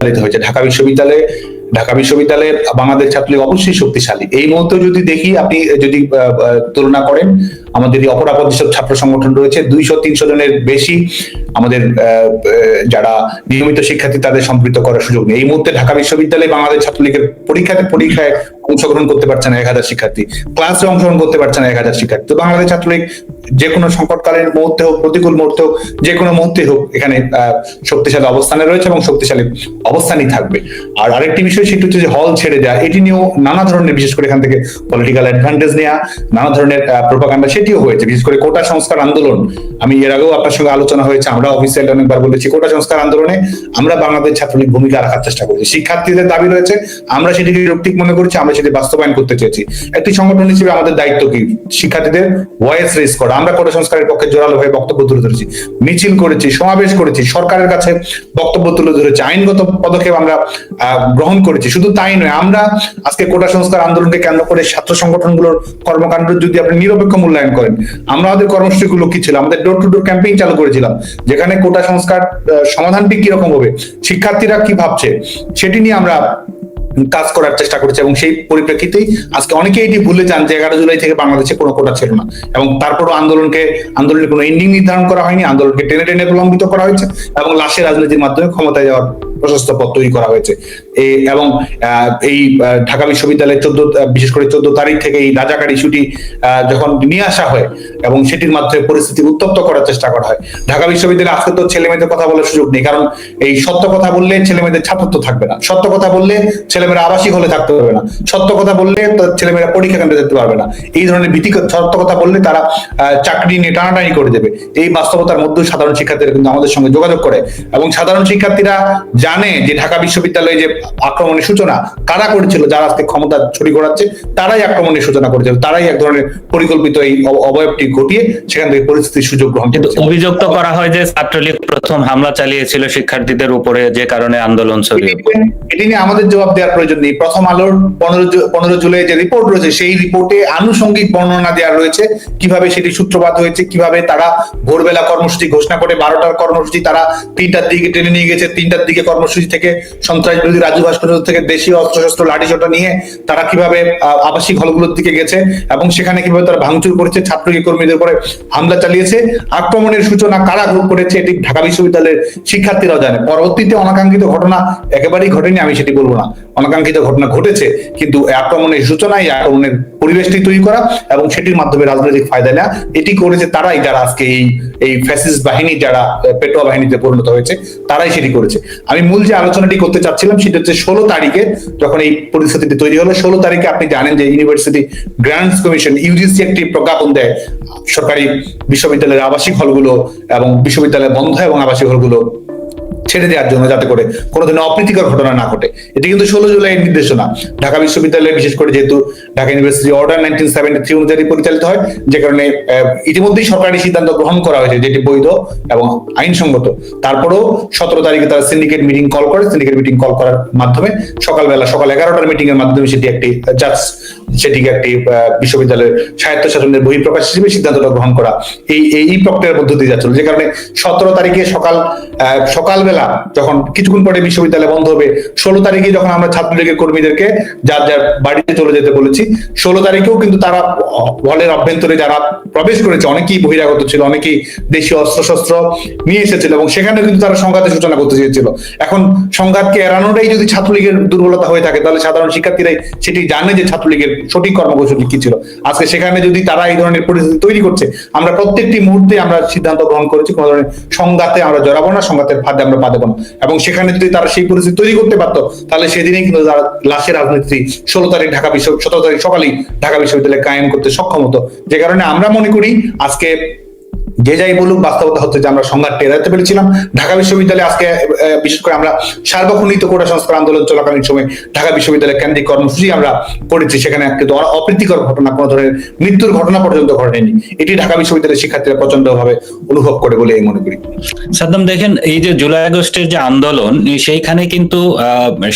পরিচালিত হয়েছে। ঢাকা বিশ্ববিদ্যালয়ে, ঢাকা বিশ্ববিদ্যালয়ের বাংলাদেশ ছাত্রলীগ অবশ্যই শক্তিশালী। এই মুহূর্তে যদি দেখি আপনি যদি তুলনা করেন আমাদের অপরাপদ যেসব ছাত্র সংগঠন রয়েছে। দুইশো, তিনশো জনের বেশি আমাদের যারা নিয়মিত শিক্ষার্থী তাদের সম্পৃক্ত করার সুযোগ নেই। এই মুহূর্তে ঢাকা বিশ্ববিদ্যালয়ে বাংলাদেশ ছাত্রলীগের পরীক্ষাতে পরীক্ষায় অংশগ্রহণ করতে পারছে না এক হাজার শিক্ষার্থী। ক্লাসে অংশগ্রহণ করতে পারছে না এক হাজার শিক্ষার্থী। তো বাংলাদেশ ছাত্রলীগ যে কোনো সংকটকালীন মুহূর্তে হোক, প্রতিকূল মুহূর্তে হোক, যে কোনো মুহূর্তে হোক এখানে শক্তিশালী অবস্থানে রয়েছে এবং শক্তিশালী অবস্থানই থাকবে। আর আরেকটি বিষয় সেটি হচ্ছে যে হল ছেড়ে দেওয়া এটি নিয়েও নানা ধরনের, বিশেষ করে এখান থেকে পলিটিক্যাল অ্যাডভান্টেজ নেওয়া নানা ধরনের প্রোপাগান্ডা সেটিও হয়েছে, বিশেষ করে কোটা সংস্কার আন্দোলন। আমি এর আগেও আপনার সঙ্গে আলোচনা হয়েছে, আমরা অফিসিয়াল অনেকবার বলেছি, কোটা সংস্কার আন্দোলনে আমরা বাংলাদেশ ছাত্রলীগ ভূমিকা রাখার চেষ্টা করেছি। শিক্ষার্থীদের দাবি রয়েছে, আমরা সেটিকে যৌক্তিক মনে করছি, আমরা সেটি বাস্তবায়ন করতে চেয়েছি। একটি সংগঠন হিসেবে আমাদের দায়িত্ব কি? শিক্ষার্থীদের ভয়েস রেজ করা। আমরা কোটা সংস্কারের পক্ষে জোরালো হয়ে বক্তব্য তুলে ধরেছি, মিছিল করেছি, সমাবেশ করেছি, সরকারের কাছে বক্তব্য তুলে ধরেছি, আইনগত পদক্ষেপ আমরা গ্রহণ করেছি। শুধু তাই নয়, আমরা আজকে কোটা সংস্কার আন্দোলনকে কেন্দ্র করে ছাত্র সংগঠনগুলোর কর্মকাণ্ড যদি আপনি নিরপেক্ষ মূল্যায়ন করেন আমরা আমাদের কর্মসূচিগুলো কি ছিল। আমাদের ডোর টু ডোর ক্যাম্পেইন চালু করেছিলাম। যেখানে কোটা সংস্কার সমাধানটি কীরকম হবে, শিক্ষার্থীরা কি ভাবছে, সেটি নিয়ে আমরা কাজ করার চেষ্টা করেছে এবং সেই পরিপ্রেক্ষিতেই আজকে অনেকেই এটি ভুলে যান যে এগারো জুলাই থেকে বাংলাদেশে কোনো কোটা ছিল না। এবং তারপরও আন্দোলনকে, আন্দোলনের কোনো এন্ডিং নির্ধারণ করা হয়নি, আন্দোলনকে টেনে টেনে প্রলম্বিত করা হয়েছে এবং লাশের রাজনীতির মাধ্যমে ক্ষমতায় যাওয়ার প্রশস্ত পথ তৈরি করা হয়েছে। এবং এই ঢাকা বিশ্ববিদ্যালয়ের চোদ্দ বিশেষ করে চোদ্দ তারিখ থেকে এই রাজাকার ইস্যুটি যখন নিয়ে আসা হয় এবং সেটির মাধ্যমে পরিস্থিতি উত্তপ্ত করার চেষ্টা করা হয়। ঢাকা বিশ্ববিদ্যালয়ে আজকে তো ছেলে মেয়েদের কথা বলার সুযোগ নেই, কারণ এই সত্য কথা বললে ছেলে মেয়েদের ছাত্রত্ব থাকবে না। সত্য কথা বললে ছেলেমেয়েরা আবাসিক হলে থাকতে পারবে না। সত্য কথা বললে তো ছেলেমেয়েরা পরীক্ষা কেন্দ্রে যেতে পারবে না। এই ধরনের ভীতি, সত্য কথা বললে তারা চাকরি নিয়ে টানাটানি করে দেবে। এই বাস্তবতার মধ্যেও সাধারণ শিক্ষার্থীরা কিন্তু আমাদের সঙ্গে যোগাযোগ করে। এবং সাধারণ শিক্ষার্থীরা জানে যে ঢাকা বিশ্ববিদ্যালয়ে যে আক্রমণের সূচনা কারা করেছিল যারা আজকে ক্ষমতা ছড়ি ঘোরাচ্ছে তারাই আক্রমণের সূচনা করেছিল তারাই এক ধরনের পরিকল্পিত এই অবয়বটি ঘটিয়ে সেখান থেকে পরিস্থিতির সুযোগ গ্রহণ কিন্তু অভিযোগ তো করা হয় যে ছাত্রলীগ প্রথম হামলা চালিয়েছিল শিক্ষার্থীদের উপরে যে কারণে আন্দোলন ছড়িয়ে এটি নিয়ে আমাদের জবাব দেওয়ার প্রয়োজন নেই। প্রথম আলোর পনেরো পনেরো জুলাই যে রিপোর্ট রয়েছে সেই রিপোর্টে আনুষঙ্গিক বর্ণনা দেওয়া রয়েছে। কীভাবে সেটি সূত্রপাত হয়েছে কীভাবে তারা ভোরবেলা কর্মসূচি ঘোষণা করে বারোটার কর্মসূচি তারা তিনটার দিকে টেনে নিয়ে গেছে তিনটার দিকে কর্মসূচি থেকে সন্ত্রাস বিরোধী রাজু ভাস্কর্য থেকে দেশীয় অস্ত্রশস্ত্র লাঠিসোঁটা নিয়ে তারা কীভাবে আবাসিক হলগুলোর দিকে গেছে এবং সেখানে কীভাবে তারা ভাঙচুর করেছে, ছাত্রলীগ কর্মীদের উপরে হামলা চালিয়েছে, আক্রমণের সূচনা কারা গ্রুপ করেছে এটি ঢাকা বিশ্ববিদ্যালয়ের শিক্ষার্থীরাও জানে। পরবর্তীতে অনাকাঙ্ক্ষিত ঘটনা একেবারেই ঘটেনি, আমি সেটি বলব না। অনাকাঙ্ক্ষিত ঘটনা ঘটেছে, কিন্তু আক্রমণের সূচনা, এই আক্রমণের পরিবেশটি তৈরি করা এবং সেটির মাধ্যমে রাজনৈতিক ফায়দা নেওয়া, এটি করেছে তারাই যারা আজকে এই এই ফ্যাসিস্ট বাহিনী, যারা পেটোয়া বাহিনীতে পরিণত হয়েছে, তারাই সেটি করেছে। আমি মূল যে আলোচনাটি করতে চাচ্ছিলাম সেটা হচ্ছে ষোলো তারিখে যখন এই পরিস্থিতিটি তৈরি হলো, ষোলো তারিখে আপনি জানেন যে ইউনিভার্সিটি গ্রান্টস কমিশন, ইউজিসি একটি প্রজ্ঞাপন দেয় সরকারি বিশ্ববিদ্যালয়ের আবাসিক হলগুলো এবং বিশ্ববিদ্যালয় বন্ধ এবং আবাসিক হলগুলো ছেড়ে দেওয়ার জন্য যাতে করে কোনো ধরনের অপ্রীতিকর ঘটনা না ঘটে। এটি কিন্তু ষোলো জুলাইয়ের নির্দেশনা। ঢাকা বিশ্ববিদ্যালয়ে, বিশেষ করে যেহেতু Dhaka university order nineteen seventy three অনুযায়ী পরিচালিত হয়, যে কারণে ইতিমধ্যেই সরকারি সিদ্ধান্ত গ্রহণ করা হয়েছে যেটি বৈধ এবং আইনসঙ্গত। তারপরেও সতেরো তারিখে তারা সিন্ডিকেট মিটিং কল করে। সিন্ডিকেট মিটিং কল করার মাধ্যমে সকালবেলা সকাল এগারোটার মিটিং এর মাধ্যমে সেটি একটি জাস্ট সেটিকে একটি বিশ্ববিদ্যালয়ের স্বায়ত্ত শাসনের বহিঃপ্রকাশ হিসেবে সিদ্ধান্তটা গ্রহণ করা। এই এই প্রক্রিয়ার দিয়ে যাচ্ছিল যে কারণে সতেরো তারিখে সকাল সকালবেলা যখন কিছুক্ষণ পরে বিশ্ববিদ্যালয় বন্ধ হবে, ষোলো তারিখে যখন আমরা ছাত্রলীগের কর্মীদেরকে যার যার বাড়িতে চলে যেতে বলেছি, ষোলো তারিখেও কিন্তু তারা হলের অভ্যন্তরে যারা প্রবেশ করেছে, অনেকেই বহিরাগত ছিল, অনেকেই দেশীয় অস্ত্রশস্ত্র নিয়ে এসেছিল এবং সেখানে কিন্তু তারা সংঘাতের সূচনা করতে চেয়েছিল। এখন সংঘাতকে এড়ানোটাই যদি ছাত্রলীগের দুর্বলতা হয়ে থাকে, তাহলে সাধারণ শিক্ষার্থীরাই সেটি জানে যে ছাত্রলীগের সঠিক কর্মকৌশল কি ছিল? আজকে সেখানে যদি তারা এই ধরনের পরিস্থিতি তৈরি করছে, আমরা প্রত্যেকটি মুহূর্তে আমরা সিদ্ধান্ত গ্রহণ করেছি, কোনো ধরনের সংঘাতে আমরা জড়াবো না, সংঘাতের ফাঁদে আমরা পা দেবো না এবং সেখানে যদি তারা সেই পরিস্থিতি তৈরি করতে পারতো, তাহলে সেদিনেই কিন্তু তারা লাশের রাজনীতি ষোলো তারিখ ঢাকা বিশ্ব সতেরো তারিখ সকালেই ঢাকা বিশ্ববিদ্যালয়ে কায়েম করতে সক্ষম হতো। যে কারণে আমরা মনে করি, আজকে যে যাই বলুক, বাস্তবতা হচ্ছে যে আমরা সংঘাতটা এড়াতে পেরেছিলাম। ঢাকা বিশ্ববিদ্যালয়ে আজকে বিশেষ করে আমরা সার্বক্ষণিক কোটা সংস্কার আন্দোলন চলাকালীন সময় ঢাকা বিশ্ববিদ্যালয়ের কেন্দ্রিক কর্মসূচি আমরা করেছি। সেখানে কিন্তু অপ্রীতিকর ঘটনা, কোনো ধরনের মৃত্যুর ঘটনা পর্যন্ত ঘটেনি। এটি ঢাকা বিশ্ববিদ্যালয়ের শিক্ষার্থীরা প্রচণ্ড ভাবে অনুভব করে বলে আমি মনে করি। সাদ্দাম, দেখেন, এই যে জুলাই আগস্টের যে আন্দোলন সেইখানে কিন্তু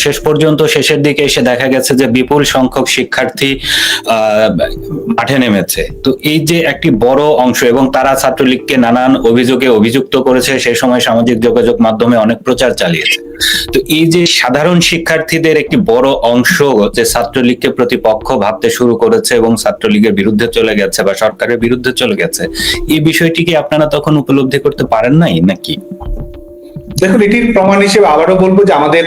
শেষ পর্যন্ত শেষের দিকে এসে দেখা গেছে যে বিপুল সংখ্যক শিক্ষার্থী মাঠে নেমেছে। তো এই যে একটি বড় অংশ এবং তারা ছাত্রলীগ ছাত্রলীগকে নানান অভিযোগে অভিযুক্ত করেছে সেই সময় সামাজিক যোগাযোগ মাধ্যমে অনেক প্রচার চালিয়েছে। তো এই যে সাধারণ শিক্ষার্থীদের একটি বড় অংশ যে ছাত্রলীগকে প্রতিপক্ষ ভাবতে শুরু করেছে এবং ছাত্রলীগের বিরুদ্ধে চলে গেছে বা সরকারের বিরুদ্ধে চলে গেছে, এই বিষয়টি কি আপনারা তখন উপলব্ধি করতে পারেন নাই নাকি? দেখুন, এটির প্রমাণ হিসেবে আবারও বলব যে আমাদের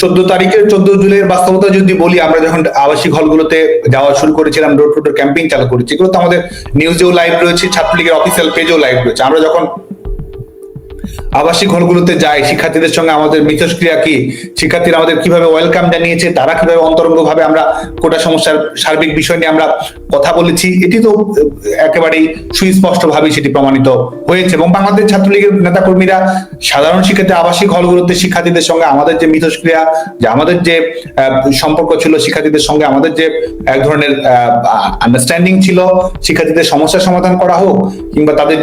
চোদ্দ তারিখের চোদ্দ জুলাইয়ের বাস্তবতা যদি বলি, আমরা যখন আবাসিক হলগুলোতে যাওয়া শুরু করেছিলাম ডোর টু ডোর চালু করেছি, এগুলো তো আমাদের নিউজেও লাইভ রয়েছে, ছাত্রলীগের অফিসিয়াল পেজেও লাইভ রয়েছে। আমরা যখন আবাসিক হলগুলোতে যাই শিক্ষার্থীদের সঙ্গে আমাদের মিথস্ক্রিয়া কি? শিক্ষার্থীরা আমাদের কীভাবে ওয়েলকাম জানিয়েছে? তারা কীভাবে অন্তরঙ্গ ভাবে আমরা কোটা সমস্যার সার্বিক বিষয় নিয়ে আমরা কথা বলেছি? এটি তো একেবারেই সুস্পষ্ট ভাবে সেটি প্রমাণিত হয়েছে। এবং বাংলাদেশ ছাত্রলীগের নেতাকর্মীরা সাধারণ শিক্ষার্থী আবাসিক হলগুলোতে শিক্ষার্থীদের সঙ্গে আমাদের যে মিথস্ক্রিয়া, যে আমাদের যে সম্পর্ক ছিল, শিক্ষার্থীদের সঙ্গে আমাদের যে এক ধরনের আন্ডারস্ট্যান্ডিং ছিল, শিক্ষার্থীদের সমস্যার সমাধান করা হোক কিংবা তাদের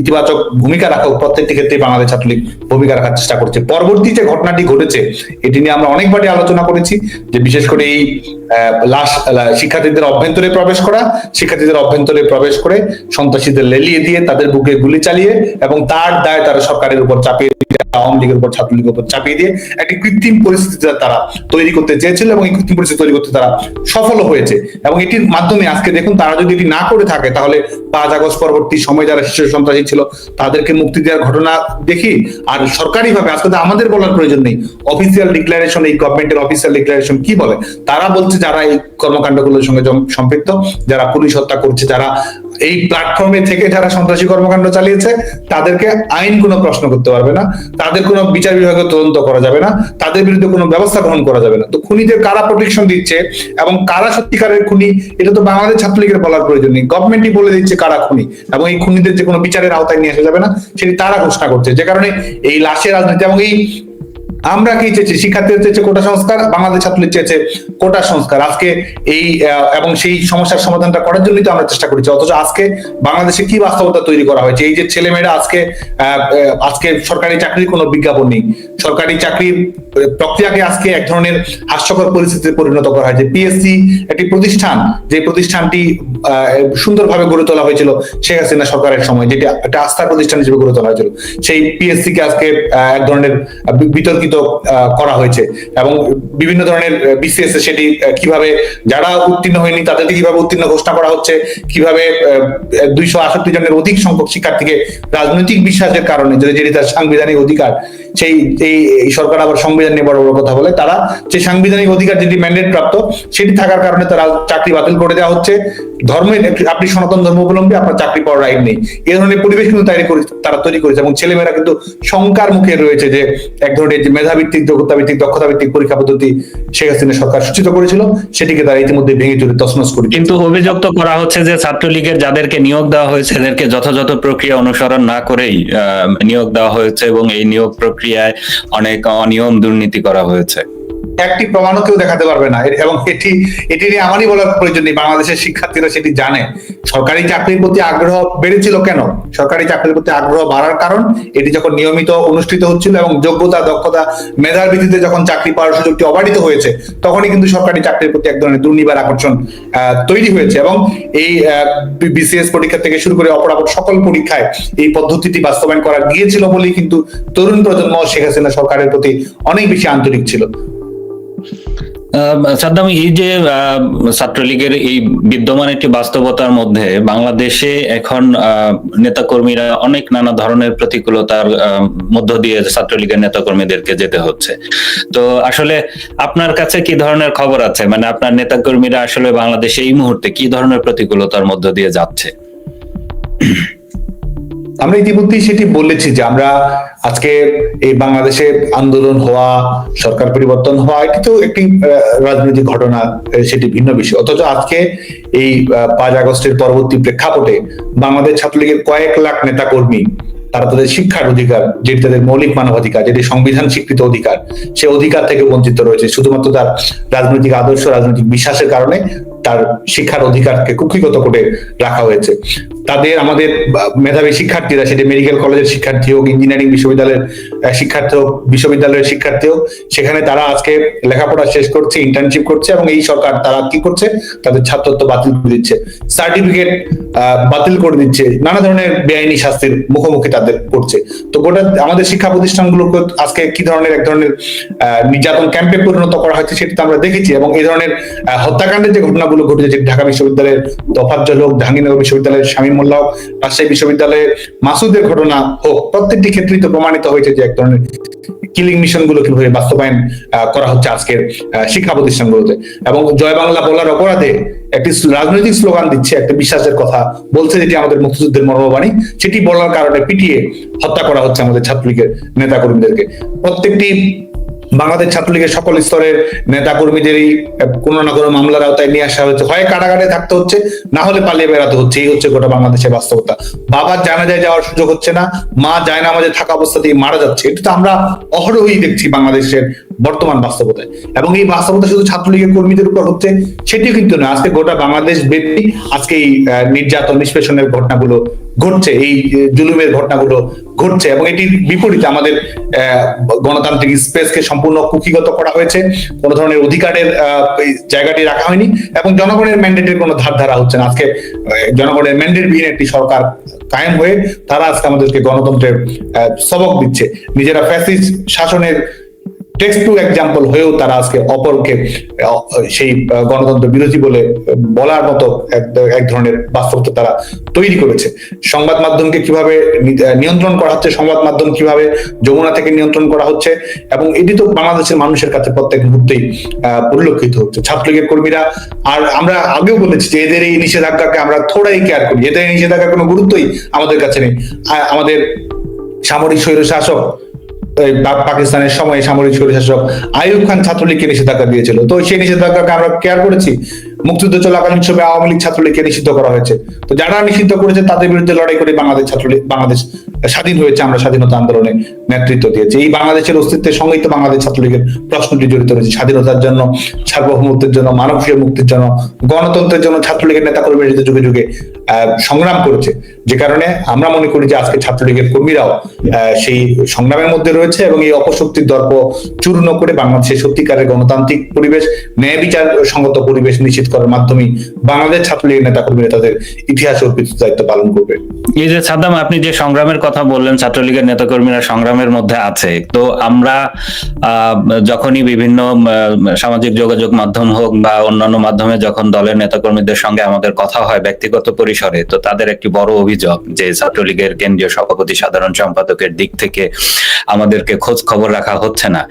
ইতিবাচক ভূমিকা রাখা হোক, প্রত্যেকটি ক্ষেত্রে বাংলাদেশ ছাত্রলীগ ভূমিকা রাখার চেষ্টা করছে। পরবর্তী যে ঘটনাটি ঘটেছে, এটি নিয়ে আমরা অনেকবারই আলোচনা করেছি, যে বিশেষ করে এই লাশ শিক্ষার্থীদের অভ্যন্তরে প্রবেশ করা, শিক্ষার্থীদের অভ্যন্তরে প্রবেশ করে সন্ত্রাসীদের লেলিয়ে দিয়ে তাদের বুকে গুলি চালিয়ে এবং তার দায় তারা সরকারের উপর চাপিয়ে আওয়ামী লীগের উপর, ছাত্রলীগের উপর চাপিয়ে দিয়ে একটি কৃত্রিম পরিস্থিতি তারা তৈরি করতে চেয়েছিল এবং এই কৃত্রিম পরিস্থিতি তৈরি করতে তারা সফল হয়েছে। এবং এটির মাধ্যমে আজকে দেখুন, তারা যদি এটি না করে থাকে, তাহলে পাঁচ আগস্ট পরবর্তী সময় যারা শিশু সন্ত্রাসী ছিল, তাদেরকে মুক্তি দেওয়ার ঘটনা দেখি। আর সরকারি ভাবে আজকে তো আমাদের বলার প্রয়োজন নেই। অফিসিয়াল ডিক্লারেশন এই গভর্নমেন্টের অফিসিয়াল ডিক্লারেশন কি বলে? তারা বলছে যারা এই কর্মকাণ্ডগুলোর সঙ্গে সম্পৃক্ত, যারা পুলিশ হত্যা করছে, যারা এই প্ল্যাটফর্মে থেকে যারা সন্ত্রাসী কর্মকাণ্ড চালিয়েছে, তাদেরকে আইন কোনো প্রশ্ন করতে পারবে না, তাদের কোনো বিচার বিভাগে তদন্ত করা যাবে না, তাদের বিরুদ্ধে কোনো ব্যবস্থা গ্রহণ করা যাবে না। তো খুনিদের কারা প্রোটেকশন দিচ্ছে এবং কারা সত্যিকারের খুনি, এটা তো বাংলাদেশ ছাত্রলীগের বলার প্রয়োজন নেই। গভর্নমেন্টই বলে দিচ্ছে কারা খুনি এবং এই খুনিদের যে কোনো বিচারের আওতায় নিয়ে আসা যাবে না, সেটি তারা ঘোষণা করছে। যে কারণে এই লাশের রাজনীতি এবং এই আমরা কি চেয়েছি? শিক্ষার্থীরা চেয়েছে কোটা সংস্কার, বাংলাদেশ ছাত্রলীগ চেয়েছে কোটা সংস্কার। আজকে এই এবং সেই সমস্যার সমাধানটা করার জন্যই তো আমরা চেষ্টা করেছি। অথচ আজকে বাংলাদেশে কি বাস্তবতা তৈরি করা হয়েছে? এই যে ছেলেমেয়েরা আজকে আজকে সরকারি চাকরির কোনো বিজ্ঞাপন নেই। সরকারি চাকরির প্রক্রিয়াকে আজকে এক ধরনের হাস্যকর পরিস্থিতিতে পরিণত করা হয়েছে। পিএসসি একটি প্রতিষ্ঠান, যে প্রতিষ্ঠানটি সুন্দরভাবে গড়ে তোলা হয়েছিল শেখ হাসিনা সরকারের সময়, যেটা একটা আস্থার প্রতিষ্ঠান হিসেবে গড়ে তোলা হয়েছিল। সেই পিএসসি কে আজকে এক ধরনের বিতর্কিত আহ, করা হয়েছে এবং বিভিন্ন ধরনের বিসিএস সেটি কীভাবে যারা উত্তীর্ণ হয়নি তাদেরকে কীভাবে উত্তীর্ণ ঘোষণা করা হচ্ছে কীভাবে দুইশো আষট্টি জনের অধিক সংখ্যক শিক্ষার্থীকে রাজনৈতিক বিশ্বাসের কারণে যদি যেটি তার সাংবিধানিক অধিকার সেই এই সরকার আবার সংবিধান নিয়ে বড় বড় কথা বলে তারা যে সাংবিধানিক অধিকার যেটি ম্যান্ডেট প্রাপ্ত সেটি থাকার কারণে তারা চাকরি বাতিল করে দেওয়া হচ্ছে। ধর্মের আপনি সনাতন ধর্মাবলম্বী আপনার চাকরি পাওয়ার রাইট নেই। এই ধরনের পরিবেশ কিন্তু তৈরি করে তারা তৈরি করেছে, এবং ছেলেমেয়েরা কিন্তু শঙ্কার মুখে রয়েছে যে, এক ধরনের যে মেধাভিত্তিক যোগ্যতা ভিত্তিক দক্ষতা ভিত্তিক পরীক্ষা পদ্ধতি শেখ হাসিনা সরকার সূচিত করেছিল, সেটিকে তারা ইতিমধ্যে ভেঙে চুরে তছনছ করে কিন্তু অভিযোগ তো করা হচ্ছে যে, ছাত্রলীগের যাদেরকে নিয়োগ দেওয়া হয়েছে, এদেরকে যথাযথ প্রক্রিয়া অনুসরণ না করেই নিয়োগ দেওয়া হয়েছে, এবং এই নিয়োগ প্রক্রিয়ায় অনেক অনিয়ম দুর্নীতি করা হয়েছে। একটি প্রমাণও কেউ দেখাতে পারবে না। এবং এটি এটি নিয়ে আমারই বলার প্রয়োজন নেই। বাংলাদেশের শিক্ষার্থীরা সেটি জানে। সরকারি চাকরির প্রতি আগ্রহ বেড়েছিল কেন? সরকারি চাকরির প্রতি আগ্রহ বাড়ার কারণ, এটি যখন নিয়মিত অনুষ্ঠিত হচ্ছিল এবং যোগ্যতা, দক্ষতা, মেধার ভিত্তিতে যখন চাকরি পাওয়ার সুযোগটি অবারিত হয়েছে, তখনই কিন্তু সরকারি চাকরির প্রতি এক ধরনের দুর্নিবার আকর্ষণ তৈরি হয়েছে। এবং এই বিসিএস পরীক্ষা থেকে শুরু করে অপরাপর সকল পরীক্ষায় এই পদ্ধতিটি বাস্তবায়ন করা গিয়েছিল বলেই কিন্তু তরুণ প্রজন্ম শেখ হাসিনা সরকারের প্রতি অনেক বেশি আন্তরিক ছিল। সাদ্দাম, এই যে ছাত্রলীগের এই বিদ্যমান একটি বাস্তবতার মধ্যে বাংলাদেশে এখন নেতাকর্মীরা অনেক নানা ধরনের প্রতিকূলতার মধ্য দিয়ে ছাত্রলীগের নেতাকর্মীদেরকে যেতে হচ্ছে। তো আসলে আপনার কাছে কি ধরনের খবর আছে? মানে আপনার নেতাকর্মীরা আসলে বাংলাদেশে এই মুহূর্তে কি ধরনের প্রতিকূলতার মধ্য দিয়ে যাচ্ছে? আমরা ইতিমধ্যেই সেটি বলেছি যে আমরা আজকে এই বাংলাদেশে আন্দোলন হওয়া, সরকার পরিবর্তন হওয়া, এটি তো একটি রাজনৈতিক ঘটনা সেটি ভিন্ন বিষয়। অথচ আজকে এই পাঁচ আগস্টের পরবর্তী প্রেক্ষাপটে বাংলাদেশ ছাত্রলীগের কয়েক লাখ নেতা কর্মী তারা তাদের শিক্ষার অধিকার, যেটি তাদের মৌলিক মানবাধিকার, যেটি সংবিধান স্বীকৃত অধিকার, সে অধিকার থেকে বঞ্চিত রয়েছে। শুধুমাত্র তার রাজনৈতিক আদর্শ, রাজনৈতিক বিশ্বাসের কারণে তার শিক্ষার অধিকারকে কুক্ষিগত করে রাখা হয়েছে। তাদের আমাদের মেধাবী শিক্ষার্থীরা, সেটা মেডিকেল কলেজের শিক্ষার্থী হোক, ইঞ্জিনিয়ারিং বিশ্ববিদ্যালয়ের শিক্ষার্থী হোক, বিশ্ববিদ্যালয়ের শিক্ষার্থী হোক, সেখানে তারা আজকে লেখাপড়া শেষ করছে ইন্টার্নশিপ করছে এবং এই সরকার তারা কি করছে? তাদের ছাত্রত্ব বাতিল করে দিচ্ছে। সার্টিফিকেট বাতিল করে দিচ্ছে। নানা ধরনের বেআইনি শাস্তির মুখোমুখি তাদের করছে। তো গোটা আমাদের শিক্ষা প্রতিষ্ঠানগুলোকে আজকে কি ধরনের, এক ধরনের নির্যাতন ক্যাম্পে পরিণত করা হয়েছে সেটা আমরা দেখেছি এবং এই ধরনের হত্যাকাণ্ডের যে ঘটনাগুলো ঘটেছে যে ঢাকা বিশ্ববিদ্যালয়ের তফাজ্জল হোক, জাহাঙ্গীরনগর বিশ্ববিদ্যালয়ের স্বামী মোল্লা হোক, রাজশাহী বিশ্ববিদ্যালয়ে মাসুদের ঘটনা হোক, প্রত্যেকটি ক্ষেত্রেই তো প্রমাণিত হয়েছে যে এক ধরনের কিলিং মিশনগুলো কীভাবে বাস্তবায়ন করা হচ্ছে আজকের শিক্ষা প্রতিষ্ঠানগুলোতে। এবং জয় বাংলা বলার অপরাধে একটি রাজনৈতিক স্লোগান দিচ্ছে, একটা বিশ্বাসের কথা বলছে, যেটি আমাদের মুক্তিযুদ্ধের মর্মবাণী। সেটি বলার কারণে পিটিয়ে হত্যা করা হচ্ছে আমাদের ছাত্রলীগের নেতা কর্মীদেরকে প্রত্যেকটি বাংলাদেশ ছাত্রলীগের সকল স্তরের নেতা কর্মীদেরই কোনো না কোনো মামলার আওতায় নিয়ে আসা হয়েছে। হয় কারাগারে থাকতে হচ্ছে, না হলে পালিয়ে বেড়াতে হচ্ছে। এই হচ্ছে গোটা বাংলাদেশের বাস্তবতা। বাবার জানাজায় যাওয়ার সুযোগ হচ্ছে না, মা যায় না আমাদের থাকা অবস্থাতেই মারা যাচ্ছে। এটা তো আমরা অহরহই দেখছি বাংলাদেশের বর্তমান বাস্তবতায়। এবং এই বাস্তবতা শুধু ছাত্রলীগের কর্মীদের উপর হচ্ছে, সেটিও কিন্তু না আজকে গোটা বাংলাদেশ ব্যাপী আজকে এই নির্যাতন নিষ্পেষণের ঘটনাগুলো ঘটছে, এই জুলুমের ঘটনাগুলো ঘটছে এবং এটির বিপরীতে আমাদের গণতান্ত্রিক স্পেসকে সম্পূর্ণ কুক্ষিগত করা হয়েছে। কোনো ধরনের অধিকারের জায়গাটি রাখা হয়নি এবং জনগণের ম্যান্ডেটের কোনো ধার ধারা হচ্ছে না। আজকে জনগণের ম্যান্ডেট বিহীন একটি সরকার কায়েম হয়ে তারা আজকে আমাদেরকে গণতন্ত্রের সবক দিচ্ছে। নিজেরা ফ্যাসিস্ট শাসনের টেক্সট টু এক্সাম্পল হয়েও তারা আজকে অপরকে সেই গণতন্ত্র বিরোধী বলে বলার মতো এক ধরনের বাস্তবতা তারা তৈরি করেছে। সংবাদ মাধ্যমকে কীভাবে নিয়ন্ত্রণ করা হচ্ছে, সংবাদ মাধ্যম কীভাবে যমুনা থেকে নিয়ন্ত্রণ করা হচ্ছে, এবং এটি তো বাংলাদেশের মানুষের কাছে প্রত্যেক মুহূর্তেই পরিলক্ষিত হচ্ছে। ছাত্রলীগের কর্মীরা, আর আমরা আগেও বলেছি যে এদের এই নিষেধাজ্ঞাকে আমরা থোড়াই কেয়ার করি। এদের নিষেধাজ্ঞার কোনো গুরুত্বই আমাদের কাছে নেই। আমাদের সামরিক স্বৈরশাসক এই পা- পাকিস্তানের সময় সামরিক স্বৈরশাসক আইয়ুব খান ছাত্রলীগকে নিষেধাজ্ঞা দিয়েছিল। তো সেই নিষেধাজ্ঞাকে আমরা কেয়ার করেছি। মুক্তিযুদ্ধ চলাকালীন সময় আওয়ামী লীগ ছাত্রলীগকে নিষিদ্ধ করা হয়েছে। তো যারা নিষিদ্ধ করেছে তাদের বিরুদ্ধে লড়াই করে বাংলাদেশ ছাত্রলীগ বাংলাদেশ স্বাধীন হয়েছে আমরা স্বাধীনতা আন্দোলনে। নেতৃত্ব দিয়েছি। এই বাংলাদেশের অস্তিত্বের সঙ্গেই তো বাংলাদেশ ছাত্রলীগের প্রশ্নটি জড়িত রয়েছে। স্বাধীনতার জন্য, সার্বভৌমত্বের জন্য মানবীয় মুক্তির জন্য, গণতন্ত্রের জন্য ছাত্রলীগের নেতা কর্মীরা যুগে যুগে সংগ্রাম করেছে। যে কারণে আমরা মনে করি যে আজকে ছাত্রলীগের কর্মীরাও সেই সংগ্রামের মধ্যে রয়েছে এবং এই অপশক্তির দর্প চূর্ণ করে বাংলাদেশের সত্যিকারের গণতান্ত্রিক পরিবেশ, ন্যায় বিচার সঙ্গত পরিবেশ নিশ্চিত করার মাধ্যমেই বাংলাদেশ ছাত্রলীগের নেতা কর্মীরা তাদের ইতিহাস অর্পিত দায়িত্ব পালন করবে। এই যে সাদ্দাম, আপনি যে সংগ্রামের কথা বললেন, ছাত্রলীগের নেতা কর্মীরা নেতাকর্মীরা সংগ্রামের মধ্যে আছে। তো আমরা যখনই বিভিন্ন সামাজিক যোগাযোগ মাধ্যম হোক বা অন্যান্য মাধ্যমে যখন দলের নেতাকর্মীদের সঙ্গে আমাদের কথা হয় ব্যক্তিগত পরিসরে, তো তাদের একটি বড় অভিযোগ যে ছাত্রলীগের কেন্দ্রীয় সভাপতি সাধারণ সম্পাদকের দিক থেকে আমাদেরকে খোঁজ খবর রাখা হচ্ছে না।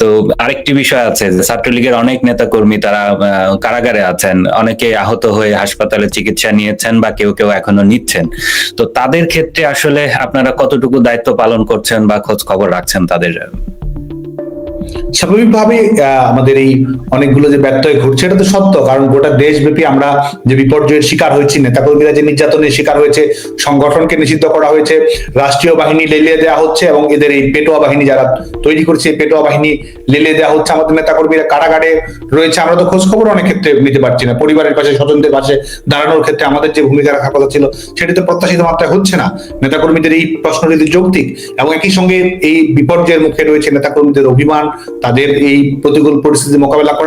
তো আরেকটি বিষয় আছে যে ছাত্রলীগের অনেক নেতাকর্মী তারা কারাগারে আছেন, অনেকে আহত হয়ে হাসপাতালে চিকিৎসা নিয়েছেন বা কেউ কেউ এখনও নিচ্ছেন। তো তাদের ক্ষেত্রে আসলে আপনারা কতটুকু দায়িত্ব পালন করছেন বা খোঁজ খবর রাখছেন তাদের? স্বাভাবিকভাবে আমাদের এই অনেকগুলো যে ব্যত্যয় ঘটছে, এটা তো সত্য। কারণ গোটা দেশব্যাপী আমরা যে বিপর্যয়ের শিকার হয়েছি, নেতাকর্মীরা যে নির্যাতনের শিকার হয়েছে, সংগঠনকে নিষিদ্ধ করা হয়েছে, রাষ্ট্রীয় বাহিনী লেলিয়ে দেওয়া হচ্ছে এবং এদের এই পেটোয়া বাহিনী যারা তৈরি করছে, এই পেটোয়া বাহিনী লেলিয়ে দেওয়া হচ্ছে, আমাদের নেতাকর্মীরা কারাগারে রয়েছে। আমরা তো খোঁজ খবর অনেক ক্ষেত্রে নিতে পারছি না। পরিবারের পাশে, স্বজনদের পাশে দাঁড়ানোর ক্ষেত্রে আমাদের যে ভূমিকা রাখার কথা ছিল, সেটি তো প্রত্যাশিত মাত্রায় হচ্ছে না। নেতাকর্মীদের এই প্রশ্নটি যৌক্তিক এবং একই সঙ্গে এই বিপর্যয়ের মুখে রয়েছে নেতাকর্মীদের অভিমান তাদের এই প্রতিকূল পরিস্থিতি মোকাবেলা করা